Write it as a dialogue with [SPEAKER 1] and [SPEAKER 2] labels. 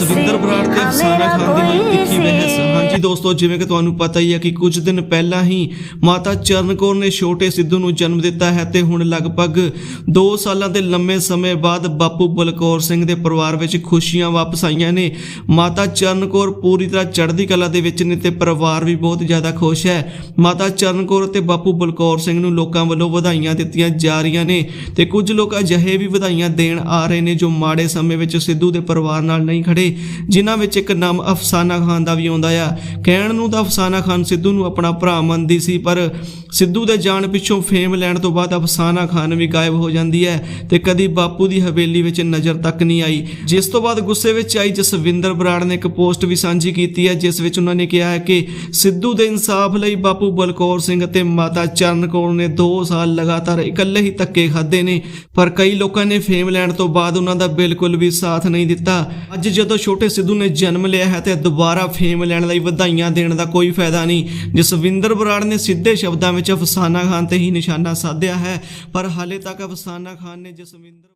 [SPEAKER 1] ਜਸਵਿੰਦਰ ਬਰਾੜ ਤੇ ਅਫਸਾਨਾ ਖਾਨ ਦੀ ਹੋਈ ਤਿੱਖੀ ਬਹਿਸ ਹਾਂਜੀ ਦੋਸਤੋ ਜਿਵੇਂ ਕਿ ਤੁਹਾਨੂੰ ਪਤਾ ਹੀ ਹੈ ਕਿ ਕੁਝ ਦਿਨ ਪਹਿਲਾਂ ਹੀ ਮਾਤਾ ਚਰਨ ਕੌਰ ਨੇ ਛੋਟੇ ਸਿੱਧੂ ਨੂੰ ਜਨਮ ਦਿੱਤਾ ਹੈ ਤੇ ਹੁਣ ਲਗਭਗ 2 ਸਾਲਾਂ ਦੇ ਲੰਮੇ ਸਮੇਂ ਬਾਅਦ ਬਾਪੂ ਬਲਕੌਰ ਸਿੰਘ ਦੇ ਪਰਿਵਾਰ ਵਿੱਚ ਖੁਸ਼ੀਆਂ ਵਾਪਸ ਆਈਆਂ ਨੇ। ਮਾਤਾ ਚਰਨ ਕੌਰ ਪੂਰੀ ਤਰ੍ਹਾਂ ਚੜ੍ਹਦੀ ਕਲਾ ਦੇ ਵਿੱਚ ਨੇ ਤੇ ਪਰਿਵਾਰ ਵੀ ਬਹੁਤ ਜ਼ਿਆਦਾ ਖੁਸ਼ ਹੈ। ਮਾਤਾ ਚਰਨ ਕੌਰ ਤੇ ਬਾਪੂ ਬਲਕੌਰ ਸਿੰਘ ਨੂੰ ਲੋਕਾਂ ਵੱਲੋਂ ਵਧਾਈਆਂ ਦਿੱਤੀਆਂ ਜਾ ਰਹੀਆਂ ਨੇ ਤੇ ਕੁਝ ਲੋਕ ਅਜਿਹੇ ਵੀ ਵਧਾਈਆਂ ਦੇਣ ਆ ਰਹੇ ਨੇ ਜੋ ਮਾੜੇ ਸਮੇਂ ਵਿੱਚ ਸਿੱਧੂ ਦੇ ਪਰਿਵਾਰ ਨਾਲ ਨਹੀਂ ਖੜੇ ਜਿਨ੍ਹਾਂ ਵਿੱਚ ਇੱਕ ਨਾਮ ਅਫਸਾਨਾ ਖਾਨ ਦਾ ਵੀ ਆਉਂਦਾ ਆ। ਕਹਿਣ ਨੂੰ ਤਾਂ ਅਫਸਾਨਾ ਖਾਨ ਸਿੱਧੂ ਨੂੰ ਆਪਣਾ ਭਰਾ ਮੰਨਦੀ ਸੀ, ਪਰ ਸਿੱਧੂ ਦੇ ਜਾਣ ਪਿੱਛੋਂ ਫੇਮ ਲੈਣ ਤੋਂ ਬਾਅਦ ਅਫਸਾਨਾ ਖਾਨ ਵੀ ਗਾਇਬ ਹੋ ਜਾਂਦੀ ਹੈ ਤੇ ਕਦੀ ਬਾਪੂ ਦੀ ਹਵੇਲੀ ਵਿੱਚ ਨਜ਼ਰ ਤੱਕ ਨਹੀਂ ਆਈ। ਜਿਸ ਤੋਂ ਬਾਅਦ ਗੁੱਸੇ ਵਿੱਚ ਆਈ ਜਸਵਿੰਦਰ ਬਰਾੜ ਨੇ ਇੱਕ ਪੋਸਟ ਵੀ ਸਾਂਝੀ ਕੀਤੀ ਹੈ, ਜਿਸ ਵਿੱਚ ਉਹਨਾਂ ਨੇ ਕਿਹਾ ਹੈ ਕਿ ਸਿੱਧੂ ਦੇ ਇਨਸਾਫ ਲਈ ਬਾਪੂ ਬਲਕੌਰ ਸਿੰਘ ਅਤੇ ਮਾਤਾ ਚਰਨ ਕੌਰ ਨੇ 2 ਸਾਲ ਲਗਾਤਾਰ ਇਕੱਲੇ ਹੀ ਧੱਕੇ ਖਾਦੇ ਨੇ, ਪਰ ਕਈ ਲੋਕਾਂ ਨੇ ਫੇਮ ਲੈਣ ਤੋਂ ਬਾਅਦ ਉਹਨਾਂ ਦਾ ਬਿਲਕੁਲ ਵੀ ਸਾਥ ਨਹੀਂ ਦਿੱਤਾ। ਅੱਜ ਜਦੋਂ ਛੋਟੇ ਸਿੱਧੂ ਨੇ ਜਨਮ ਲਿਆ ਹੈ ਤੇ ਦੁਬਾਰਾ ਫੇਮ ਲੈਣ ਲਈ ਵਧਾਈਆਂ ਦੇਣ ਦਾ ਕੋਈ ਫਾਇਦਾ ਨਹੀਂ। ਜਸਵਿੰਦਰ ਬਰਾੜ ਨੇ ਸਿੱਧੇ ਸ਼ਬਦਾਂ ਵਿੱਚ ਅਫਸਾਨਾ ਖਾਨ ਤੇ ਹੀ ਨਿਸ਼ਾਨਾ ਸਾਧਿਆ ਹੈ, ਪਰ ਹਾਲੇ ਤੱਕ ਅਫਸਾਨਾ ਖਾਨ ਨੇ ਜਸਵਿੰਦਰ